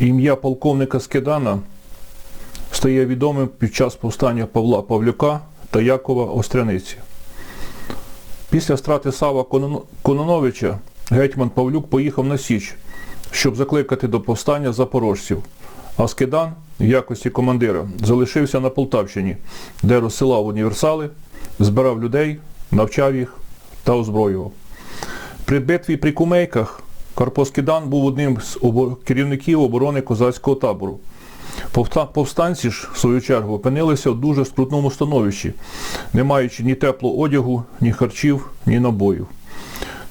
Ім'я полковника Скидана стає відомим під час повстання Павла Павлюка та Якова Остряниці. Після страти Сава Кононовича гетьман Павлюк поїхав на Січ, щоб закликати до повстання запорожців. А Скидан в якості командира залишився на Полтавщині, де розсилав універсали, збирав людей, навчав їх та озброював. При битві при Кумейках Карпо Скидан був одним з керівників оборони козацького табору. Повстанці ж, в свою чергу, опинилися в дуже скрутному становищі, не маючи ні теплого одягу, ні харчів, ні набоїв.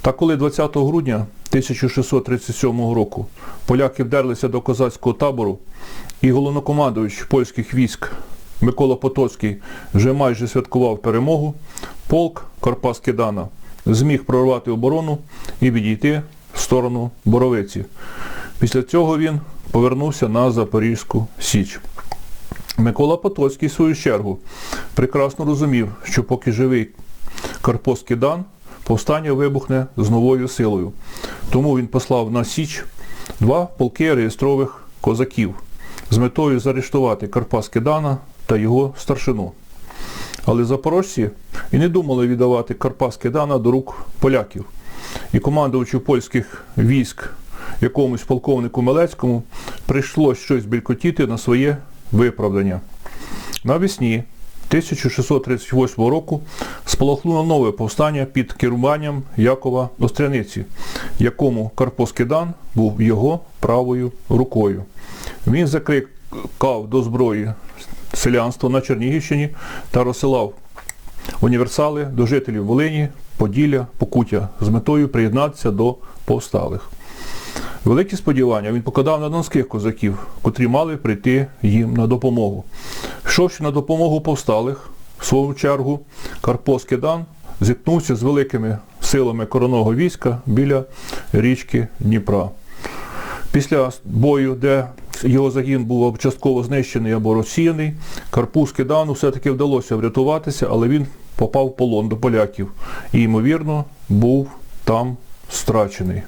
Та коли 20 грудня 1637 року поляки вдерлися до козацького табору, і головнокомандувач польських військ Микола Потоцький вже майже святкував перемогу, полк Карпа Скидана зміг прорвати оборону і відійти сторону Боровиці. Після цього він повернувся на Запорізьку Січ. Микола Потоцький, в свою чергу, прекрасно розумів, що поки живий Карпо Скидан, повстання вибухне з новою силою. Тому він послав на Січ два полки реєстрових козаків з метою заарештувати Карпа Скидана та його старшину. Але запорожці і не думали віддавати Карпа Скидана до рук поляків. І командувачу польських військ якомусь полковнику Мелецькому прийшлось щось белькотіти на своє виправдання. Навесні 1638 року спалахнуло нове повстання під керуванням Якова Остряниці, якому Карпо Скидан був його правою рукою. Він закликав до зброї селянство на Чернігівщині та розсилав універсали до жителів Волині, Поділля, Покуття з метою приєднатися до повсталих. Великі сподівання він покладав на донських козаків, котрі мали прийти їм на допомогу. Йшовши на допомогу повсталих, в свою чергу Карпо Скидан зіткнувся з великими силами короного війська біля річки Дніпра. Після бою, де його загін був частково знищений або розсіяний, Карпу Скидану все-таки вдалося врятуватися, але він попав в полон до поляків і, ймовірно, був там страчений.